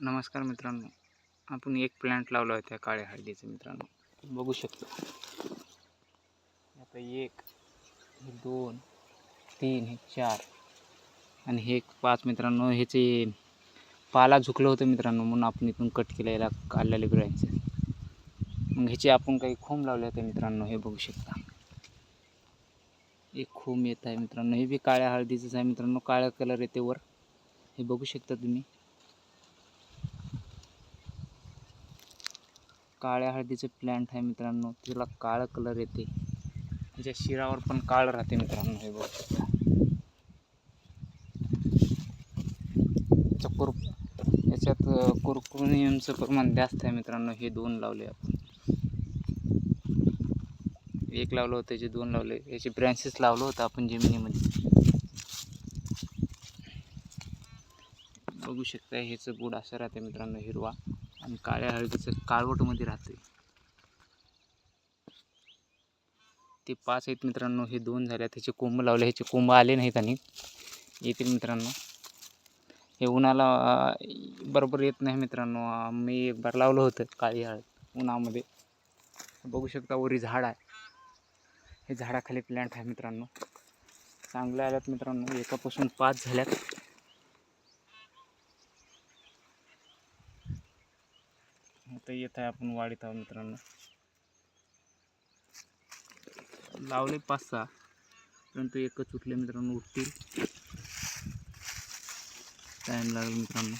नमस्कार मित्रांनो. आपण एक प्लांट लावला होता काळ्या हळदीचं मित्रांनो. बघू शकतो. आता एक हे दोन तीन हे चार आणि हे एक पाच मित्रांनो ह्याचे पाला झुकलं होतं मित्रांनो म्हणून आपण इथून कट केलं याला काढलेले ब्रँच मग ह्याचे आपण काही खोंब लावले होते मित्रांनो हे बघू शकता. एक खोम येत आहे मित्रांनो. हे बी काळ्या हळदीचंच आहे मित्रांनो. काळ्या कलर येते वर. हे बघू शकता तुम्ही. काळ्या हळदीचं प्लॅन्ट आहे मित्रांनो. तिला काळं कलर येते. त्याच्या शिरावर पण काळं राहते मित्रांनो हे बघ. कुर याच्यात कुरकुनियमचं प्रमाण जास्त आहे मित्रांनो. हे दोन लावले आपण. एक लावलं होतं याचे दोन लावले. याचे ब्रँचेस लावलं होतं आपण जमिनीमध्ये. बघू शकता ह्याचं गुड असं राहते मित्रांनो हिरवा. आणि काळ्या हळदीचं काळवटमध्ये राहते ते पाच आहेत मित्रांनो हे दोन झाले. त्याचे कोंब लावले. ह्याचे कोंब आले नाहीत आणि येतील मित्रांनो. हे उन्हाला बरोबर येत नाही मित्रांनो. मी एक बार लावलं होतं काळी हळद उन्हामध्ये. बघू शकता वरी झाड आहे. हे झाडाखाली प्लॅन्ट आहे मित्रांनो. चांगल्या आल्यात मित्रांनो. एकापासून पाच झाल्यात. आता येत आहे आपण वाढीत आहोत मित्रांनो. लावले पाच सहा. परंतु एकच उठले मित्रांनो उठतील. टाईम लागेल मित्रांनो.